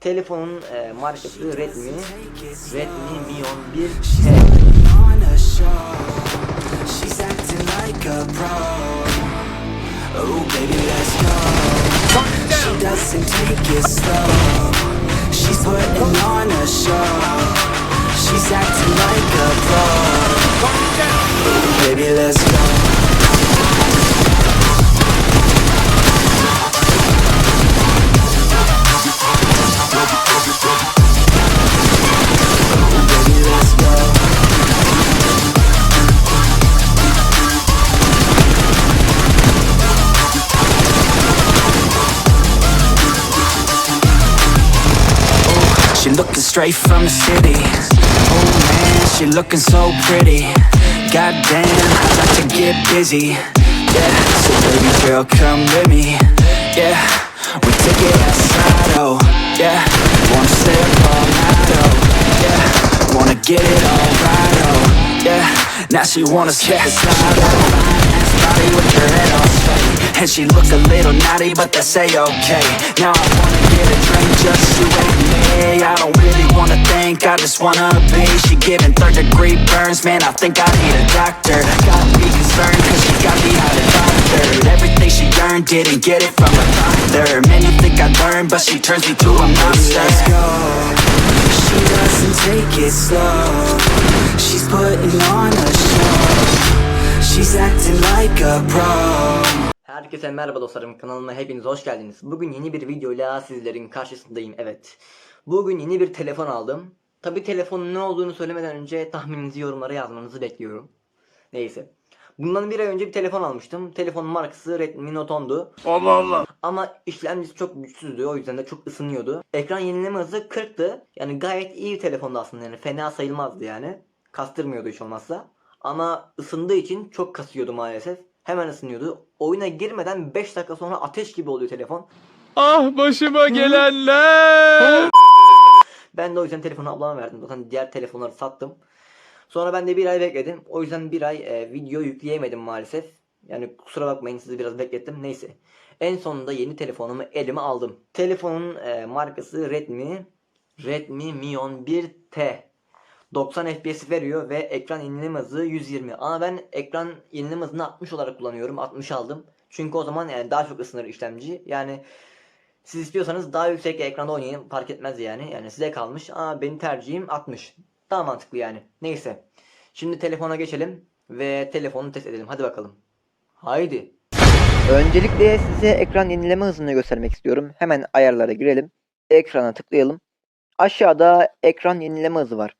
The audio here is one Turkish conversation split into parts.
Telefonun e, markası Redmi. Redmi Mion 1 on a show. She's acting like a pro. Oh, baby, let's go. Straight from the city. Oh man, she looking so pretty. Goddamn, I'd like to get busy. Yeah, so baby girl, come with me. Yeah, we take it outside. Oh, yeah, wanna stay up all night. Oh, yeah, wanna get it all right. Oh, yeah, now she wanna slip and slide. Oh, body with her head on straight And she look a little naughty, but that's a-okay Now I wanna get a drink, just you and me I don't really wanna think, I just wanna be. She giving third degree burns, man, I think I need a doctor. Gotta be concerned, cause she got me out of doctor. Everything she earned, didn't get it from her father Man, you think I learned, but she turns me to a monster. Let's go. She doesn't take it slow. She's putting on a show. She's acting like a pro. Herkese merhaba dostlarım kanalıma hepiniz hoş geldiniz. Bugün yeni bir videoyla sizlerin karşısındayım evet. Bugün yeni bir telefon aldım. Tabi telefonun ne olduğunu söylemeden önce tahmininizi yorumlara yazmanızı bekliyorum. Neyse. Bundan bir ay önce bir telefon almıştım. Telefonun markası Redmi Note 10'du. Allah Allah. Ama işlemcisi çok güçsüzdü o yüzden de çok ısınıyordu. Ekran yenileme hızı 40'tı. Yani gayet iyi bir telefondu aslında yani fena sayılmazdı yani. Kastırmıyordu hiç olmazsa. Ama ısındığı için çok kasıyordu maalesef. Hemen ısınıyordu. Oyuna girmeden 5 dakika sonra ateş gibi oluyor telefon. Ah başıma gelenler. Ben de o yüzden telefonu ablama verdim. Zaten diğer telefonları sattım. Sonra ben de bir ay bekledim. O yüzden bir ay e, video yükleyemedim maalesef. Yani kusura bakmayın sizi biraz beklettim. Neyse. En sonunda yeni telefonumu elime aldım. Telefonun e, markası Redmi. Redmi Mion 1T. 90 FPS veriyor ve ekran yenileme hızı 120. Ama ben ekran yenileme hızını 60 olarak kullanıyorum. 60 aldım. Çünkü o zaman yani daha çok ısınır işlemci. Yani siz istiyorsanız daha yüksek ekranda oynayın fark etmez yani. Yani size kalmış ama benim tercihim 60. Daha mantıklı yani. Neyse. Şimdi telefona geçelim ve telefonu test edelim. Hadi bakalım. Haydi. Öncelikle size ekran yenileme hızını göstermek istiyorum. Hemen ayarlara girelim. Ekrana tıklayalım. Aşağıda ekran yenileme hızı var.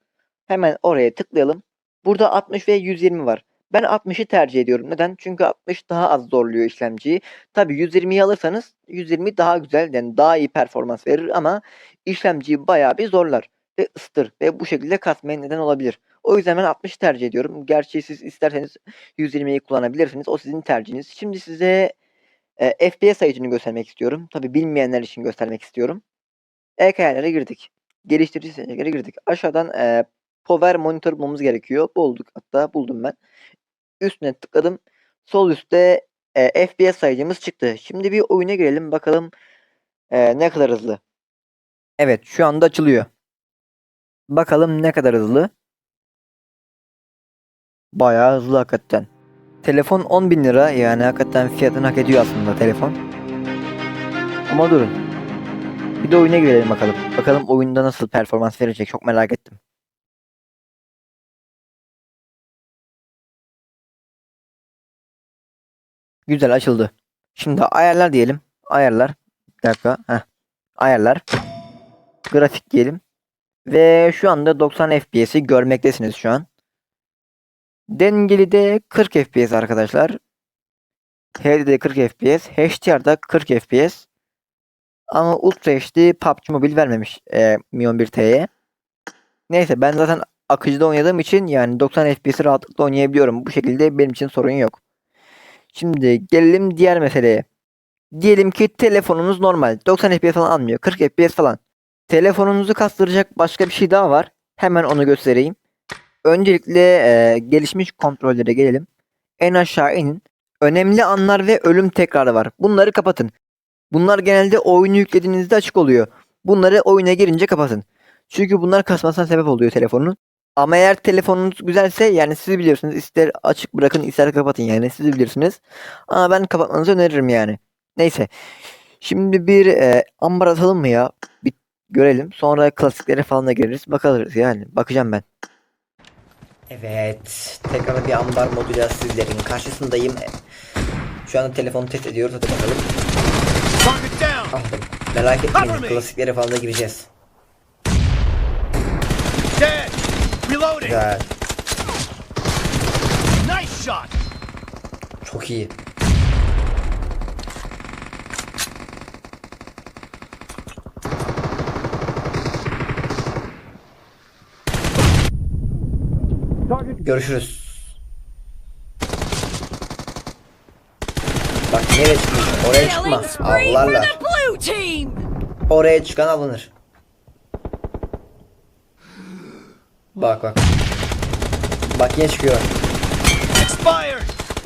Hemen oraya tıklayalım. Burada 60 ve 120 var. Ben 60'ı tercih ediyorum. Neden? Çünkü 60 daha az zorluyor işlemciyi. Tabi 120'yi alırsanız 120 daha güzel yani daha iyi performans verir ama işlemciyi bayağı bir zorlar ve ısıtır ve bu şekilde kasmaya neden olabilir. O yüzden ben 60 tercih ediyorum. Gerçi siz isterseniz 120'yi kullanabilirsiniz. O sizin tercihiniz. Şimdi size e, FPS sayıcını göstermek istiyorum. Tabi bilmeyenler için göstermek istiyorum. EKY'lere girdik. Geliştirici seçeneklere girdik. Aşağıdan e, Power Monitor bulmamız gerekiyor. Bulduk hatta buldum ben. Üstüne tıkladım. Sol üstte e, FPS sayıcımız çıktı. Şimdi bir oyuna girelim bakalım e, ne kadar hızlı. Evet şu anda açılıyor. Bakalım ne kadar hızlı. Bayağı hızlı hakikaten. Telefon 10.000 lira yani hakikaten fiyatını hak ediyor aslında telefon. Ama durun. Bir de oyuna girelim bakalım. Bakalım oyunda nasıl performans verecek çok merak ettim. Güzel açıldı. Şimdi ayarlar diyelim. Ayarlar. Bir dakika. Heh. Ayarlar. Grafik diyelim. Ve şu anda 90 FPS'i görmektesiniz şu an. Dengeli de 40 FPS arkadaşlar. HD'de 40 FPS. HDR'da 40 FPS. Ama Ultra HD PUBG Mobile vermemiş e, Mi 11T'ye. Neyse ben zaten akıcıda oynadığım için yani 90 FPS'i rahatlıkla oynayabiliyorum. Bu şekilde benim için sorun yok. Şimdi gelelim diğer meseleye. Diyelim ki telefonunuz normal. 90 FPS falan almıyor. 40 FPS falan. Telefonunuzu kastıracak başka bir şey daha var. Hemen onu göstereyim. Öncelikle e, gelişmiş kontrollere gelelim. En aşağı inin. Önemli anlar ve ölüm tekrarı var. Bunları kapatın. Bunlar genelde oyunu yüklediğinizde açık oluyor. bunları oyuna girince kapatın. Çünkü bunlar kasmasına sebep oluyor telefonun. Ama eğer telefonunuz güzelse yani siz biliyorsunuz ister açık bırakın ister kapatın yani siz bilirsiniz. Ama ben kapatmanızı öneririm yani. Neyse. Şimdi bir e, ambar atalım mı ya? Bir görelim. Sonra klasiklere falan da gireriz. Bakarız yani. Bakacağım ben. Evet. Tekrar bir ambar moduyla sizlerin karşısındayım. Şu anda telefonu test ediyoruz. Hadi bakalım. Aldım. Merak etmeyin. Klasiklere falan da gireceğiz. Dead. Reloading. Güzel. Nice shot. Çok iyi. Görüşürüz. Bak nereye çıkmış? Oraya çıkma. Avlarlar. Oraya çıkan alınır. Bak bak. Bak yine çıkıyor. Expired.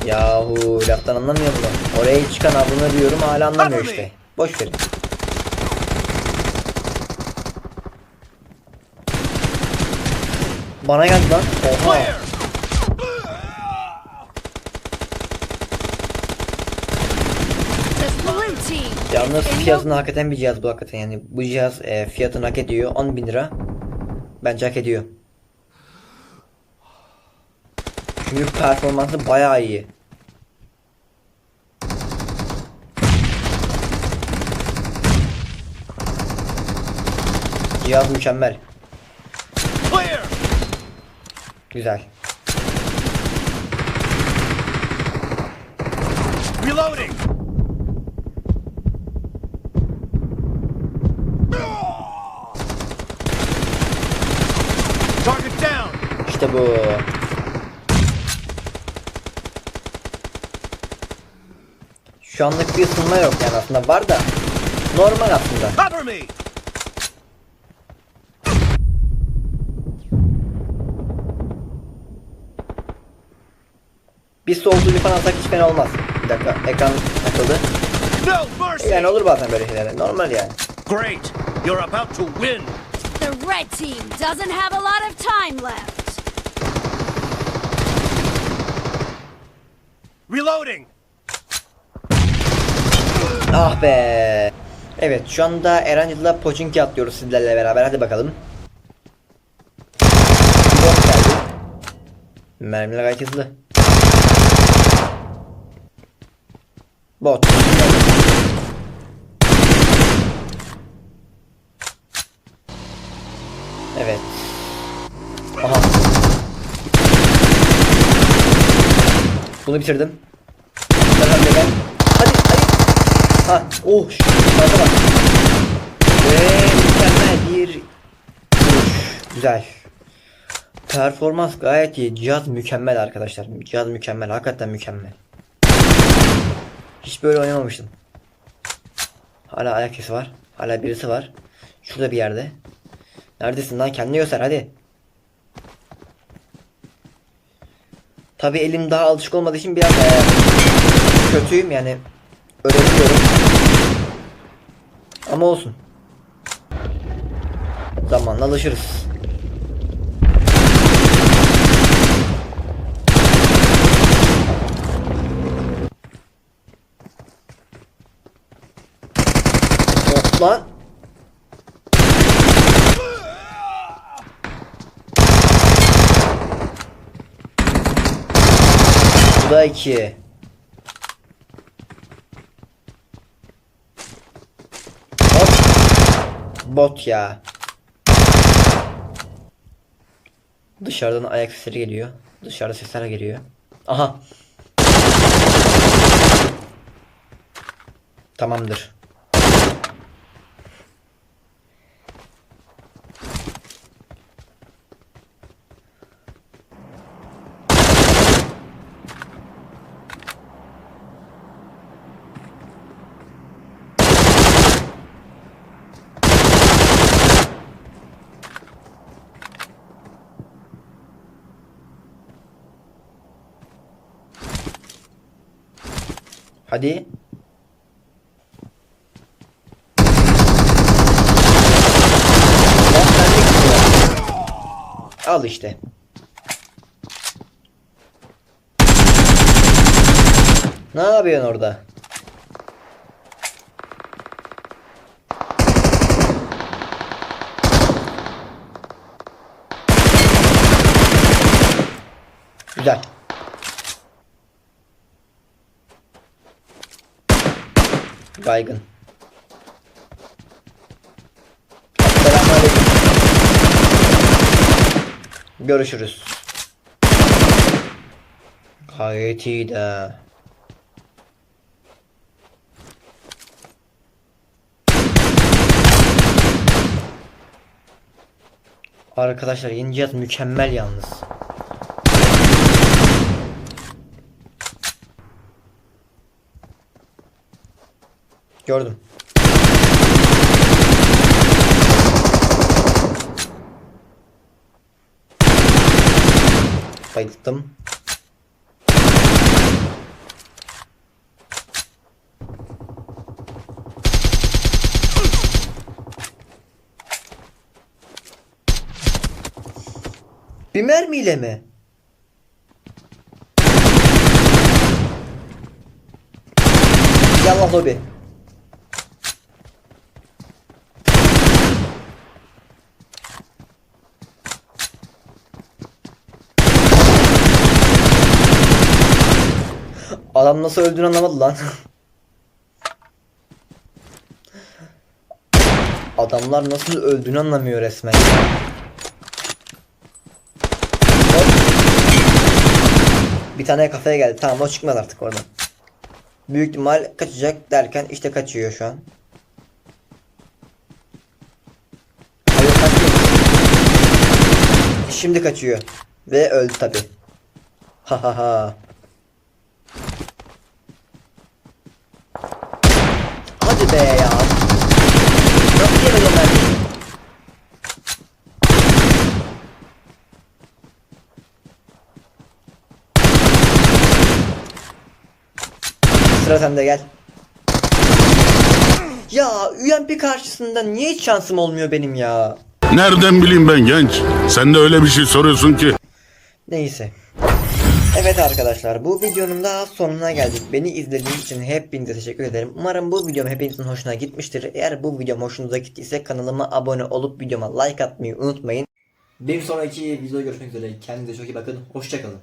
Yahu laftan anlamıyor mu? Oraya çıkan abone diyorum hala anlamıyor işte. Boş verin. Bana geldi lan. Oha. Clear. The blue team! Yalnız fiyatını hak eden bir cihaz bu hakikaten yani. Bu cihaz e, fiyatını hak ediyor. 10 bin lira. Bence hak ediyor. Çünkü performansı bayağı iyi. Cihaz mükemmel. Güzel. Reloading. Target down. İşte bu. Şu anlık bir ısınma yok yani aslında var da normal aslında. Bir solduğu falan alsak hiç fena olmaz. Bir dakika ekran mercy. Yani olur bazen böyle şeyler. Normal yani. Great. You're about to win. The red team doesn't have a lot of time left. Reloading. Ah be. Evet şu anda Erancıl'la Pochinki atlıyoruz sizlerle beraber. Hadi bakalım. Mermiler gayet hızlı. Bot. Evet. Aha. Bunu bitirdim. Hadi. Ha, oh şu bak. Ve mükemmel bir vuruş. Güzel. Performans gayet iyi. Cihaz mükemmel arkadaşlar. Cihaz mükemmel. Hakikaten mükemmel. Hiç böyle oynamamıştım. Hala ayak sesi var. Hala birisi var. Şurada bir yerde. Neredesin lan? Kendini göster hadi. Tabi elim daha alışık olmadığı için biraz kötüyüm yani. Öğretiyorum. Ama olsun. Zamanla alışırız. Hop lan. Bu da iki. Bot ya. Dışarıdan ayak sesleri geliyor. Dışarıda sesler geliyor. Aha. Tamamdır. Hadi. Al işte. Ne yapıyorsun orada? Güzel. Baygın. Selamünaleyküm. Görüşürüz. Gayet iyi de. Arkadaşlar yeni cihaz mükemmel yalnız. Gördüm. Bayıldım. Bir mermiyle mi? Yallah lobi. Adam nasıl öldüğünü anlamadı lan. Adamlar nasıl öldüğünü anlamıyor resmen. Bir tane kafaya geldi. Tamam o çıkmaz artık oradan. Büyük ihtimal kaçacak derken işte kaçıyor şu an. Hayır kaçıyor. Şimdi kaçıyor. Ve öldü tabi. Ha ha ha. Be ya. Nasıl yemedim ben? Sıra sende gel. Ya UMP karşısında niye hiç şansım olmuyor benim ya? Nereden bileyim ben genç? Sen de öyle bir şey soruyorsun ki. Neyse. Evet arkadaşlar bu videonun daha sonuna geldik. Beni izlediğiniz için hepinize teşekkür ederim. Umarım bu videom hepinizin hoşuna gitmiştir. Eğer bu videom hoşunuza gittiyse kanalıma abone olup videoma like atmayı unutmayın. Bir sonraki videoda görüşmek üzere. Kendinize çok iyi bakın. Hoşçakalın.